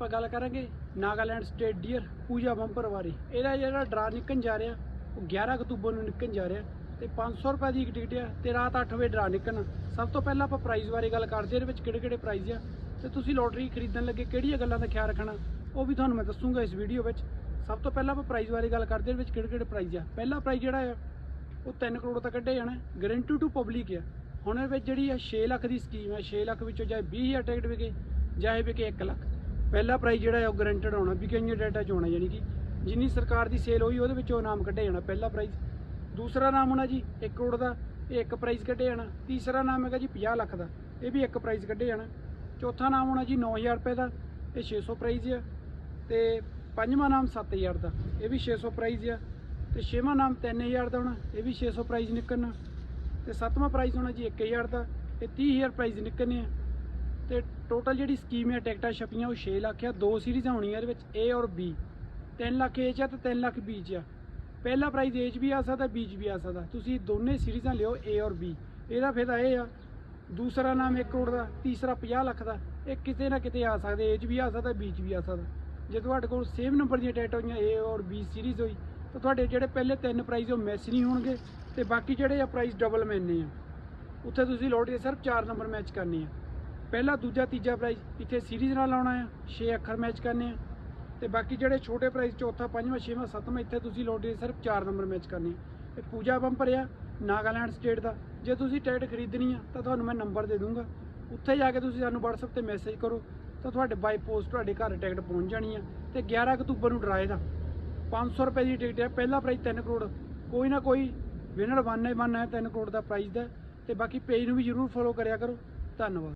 ਆਪਾਂ ਗੱਲ ਕਰਾਂਗੇ Nagaland state dear Pooja bumper ਬਾਰੇ। ਇਹਦਾ ਜਿਹੜਾ ਡਰਾ ਨਿਕਲਣ ਜਾ ਰਿਹਾ, ਉਹ 11 ਅਕਤੂਬਰ ਨੂੰ ਨਿਕਲਣ ਜਾ ਰਿਹਾ ਤੇ 500 ਰੁਪਏ ਦੀ ਇੱਕ ਟਿਕਟ ਆ ਤੇ ਰਾਤ 8 ਵਜੇ ਡਰਾ ਨਿਕਲਣਾ। ਸਭ ਤੋਂ ਪਹਿਲਾਂ ਆਪਾਂ ਪ੍ਰਾਈਜ਼ ਬਾਰੇ ਗੱਲ ਕਰਦੇ ਇਹਦੇ ਵਿੱਚ ਕਿਹੜੇ ਕਿਹੜੇ ਪ੍ਰਾਈਜ਼ ਆ ਤੇ ਤੁਸੀਂ ਲੋਟਰੀ ਖਰੀਦਣ ਲੱਗੇ ਕਿਹੜੀਆਂ ਗੱਲਾਂ ਦਾ ਖਿਆਲ ਰੱਖਣਾ, ਉਹ ਵੀ ਤੁਹਾਨੂੰ ਮੈਂ ਦੱਸੂਗਾ ਇਸ ਵੀਡੀਓ ਵਿੱਚ। ਸਭ ਤੋਂ ਪਹਿਲਾਂ ਆਪਾਂ ਪ੍ਰਾਈਜ਼ ਬਾਰੇ ਗੱਲ ਕਰਦੇ ਇਹਦੇ ਵਿੱਚ ਕਿਹੜੇ ਕਿਹੜੇ ਪ੍ਰਾਈਜ਼ ਆ। ਪਹਿਲਾ ਪ੍ਰਾਈਜ਼ ਜਿਹੜਾ ਆ, ਉਹ 3 ਕਰੋੜ ਤੱਕ ਕੱਢਿਆ ਜਾਣਾ ਗਰੰਟੀ ਟੂ ਪਬਲਿਕ ਆ। ਹੁਣ ਇਹਦੇ ਵਿੱਚ ਜਿਹੜੀ ਆ 6 ਲੱਖ ਦੀ ਸਕੀਮ ਹੈ 6 ਲੱਖ ਵਿੱਚੋਂ ਚਾਹੇ 20000 ਟਿਕਟ ਵਿਕੇ, ਚਾਹੇ ਵਿਕੇ 1 ਲੱਖ। ਪਹਿਲਾ ਪ੍ਰਾਈਜ਼ ਜਿਹੜਾ ਹੈ ਉਹ ਗਰੰਟਡ ਹੋਣਾ ਵਿਕੇਂਗੇ ਡਾਟਾ ਚ ਹੋਣਾ ਯਾਨੀ ਕਿ ਜਿੰਨੀ ਸਰਕਾਰ ਦੀ ਸੇਲ ਹੋਈ, ਉਹਦੇ ਵਿੱਚੋਂ ਨਾਮ ਕੱਢਿਆ ਜਾਣਾ, ਪਹਿਲਾ ਪ੍ਰਾਈਜ਼ ਦੂਸਰਾ ਨਾਮ ਹੋਣਾ ਜੀ 1 ਕਰੋੜ ਦਾ, ਇਹ ਇੱਕ ਪ੍ਰਾਈਜ਼ ਕੱਢਿਆ ਜਾਣਾ। ਤੀਸਰਾ ਨਾਮ ਹੈਗਾ ਜੀ 50 ਲੱਖ ਦਾ, ਇਹ ਵੀ ਇੱਕ ਪ੍ਰਾਈਜ਼ ਕੱਢਿਆ ਜਾਣਾ। ਚੌਥਾ ਨਾਮ ਹੋਣਾ ਜੀ 9000 ਰੁਪਏ ਦਾ, ਇਹ 600 ਪ੍ਰਾਈਜ਼ ਆ। ਤੇ ਪੰਜਵਾਂ ਨਾਮ 7000 ਦਾ, ਇਹ ਵੀ 600 ਪ੍ਰਾਈਜ਼ ਆ। ਤੇ ਛੇਵਾਂ ਨਾਮ 3000 ਦਾ ਹੋਣਾ, ਇਹ ਵੀ 600 ਪ੍ਰਾਈਜ਼ ਨਿਕਲਣਾ। ਤੇ ਸੱਤਵਾਂ ਪ੍ਰਾਈਜ਼ ਹੋਣਾ ਜੀ 1000 ਦਾ, ਇਹ 30000 ਪ੍ਰਾਈਜ਼ ਨਿਕਲਣੇ ਆ। ਤੇ ਟੋਟਲ ਜਿਹੜੀ ਸਕੀਮ ਹੈ, ਟਿਕਟਾਂ, ਛਪੀਆਂ, ਉਹ 6 ਲੱਖ ਆ। ਦੋ ਸੀਰੀਜ਼ਾਂ ਹੋਣੀਆਂ ਇਹਦੇ ਵਿੱਚ, A ਔਰ B 3 ਲੱਖ ਏ ਚ ਆ ਤੇ 3 ਲੱਖ B ਚ ਆ। ਪਹਿਲਾ ਪ੍ਰਾਈਜ਼ ਏ ਚ ਵੀ ਆ ਸਕਦਾ, B ਚ ਵੀ ਆ ਸਕਦਾ। ਤੁਸੀਂ ਦੋਨੇ ਸੀਰੀਜ਼ਾਂ ਲਿਓ A ਔਰ B ਇਹਦਾ ਫਾਇਦਾ ਇਹ ਆ, ਦੂਸਰਾ ਨਾਮ 1 ਕਰੋੜ ਦਾ, ਤੀਸਰਾ 50 ਲੱਖ ਦਾ। ਇਹ ਕਿਤੇ ਨਾ ਕਿਤੇ ਆ ਸਕਦੇ ਏ ਚ ਵੀ ਆ ਸਕਦਾ, B ਚ ਵੀ ਆ ਸਕਦਾ। ਜੇ ਤੁਹਾਡੇ ਕੋਲ ਸੇਮ ਨੰਬਰ ਦੀਆਂ ਟਿਕਟਾਂ ਹੋਈਆਂ, A ਔਰ B ਸੀਰੀਜ਼ ਹੋਈ, ਤਾਂ ਤੁਹਾਡੇ ਜਿਹੜੇ ਪਹਿਲੇ ਤਿੰਨ ਪ੍ਰਾਈਜ਼ ਉਹ ਮਿਸ ਨਹੀਂ ਹੋਣਗੇ। ਤੇ ਬਾਕੀ ਜਿਹੜੇ ਆ ਪ੍ਰਾਈਜ਼ ਡਬਲ ਮੈਨੇ ਆ। ਉੱਥੇ ਤੁਸੀਂ ਲੋਟਰੀ ਦੇ ਸਿਰਫ 4 ਨੰਬਰ ਮੈਚ ਕਰਨੇ ਆ। ਪਹਿਲਾ, ਦੂਜਾ, ਤੀਜਾ ਪ੍ਰਾਈਜ਼ ਇੱਥੇ ਸੀਰੀਜ਼ ਨਾਲ ਲਾਉਣਾ ਆ 6 ਅੱਖਰ ਮੈਚ ਕਰਨੇ ਆ। ਤੇ ਬਾਕੀ ਜਿਹੜੇ ਛੋਟੇ ਪ੍ਰਾਈਜ਼ ਚੌਥਾ, ਪੰਜਵਾਂ, ਛੇਵਾਂ, ਸੱਤਵਾਂ, ਇੱਥੇ ਤੁਸੀਂ ਲੋਟਰੀ ਸਿਰਫ 4 ਨੰਬਰ ਮੈਚ ਕਰਨੇ ਆ। ਇਹ ਪੂਜਾ ਬੰਪਰ ਆ, ਨਾਗਾਲੈਂਡ ਸਟੇਟ ਦਾ। ਜੇ ਤੁਸੀਂ ਟਿਕਟ ਖਰੀਦਣੀ ਆ, ਤਾਂ ਤੁਹਾਨੂੰ ਮੈਂ ਨੰਬਰ ਦੇ ਦੂੰਗਾ। ਉੱਥੇ ਜਾ ਕੇ ਤੁਸੀਂ ਸਾਨੂੰ WhatsApp ਤੇ ਮੈਸੇਜ ਕਰੋ, ਤਾਂ ਤੁਹਾਡੇ ਬਾਈ ਪੋਸਟ ਤੁਹਾਡੇ ਘਰ ਟਿਕਟ ਪਹੁੰਚ ਜਾਣੀ ਆ। ਤੇ 11 ਅਕਤੂਬਰ ਨੂੰ ਡਰਾਏ ਦਾ। 500 ਰੁਪਏ ਦੀ ਟਿਕਟ ਹੈ ਪਹਿਲਾ ਪ੍ਰਾਈਜ਼ 3 ਕਰੋੜ। ਕੋਈ ਨਾ ਕੋਈ ਵਿਨਰ ਬਣਨਾ ਹੀ ਬਣਨਾ ਹੈ 3 ਕਰੋੜ ਦਾ ਪ੍ਰਾਈਜ਼ ਦਾ। ਤੇ ਬਾਕੀ ਪੇਜ ਨੂੰ ਵੀ ਜਰੂਰ ਫੋਲੋ ਕਰਿਆ ਕਰੋ। ਧੰਨਵਾਦ।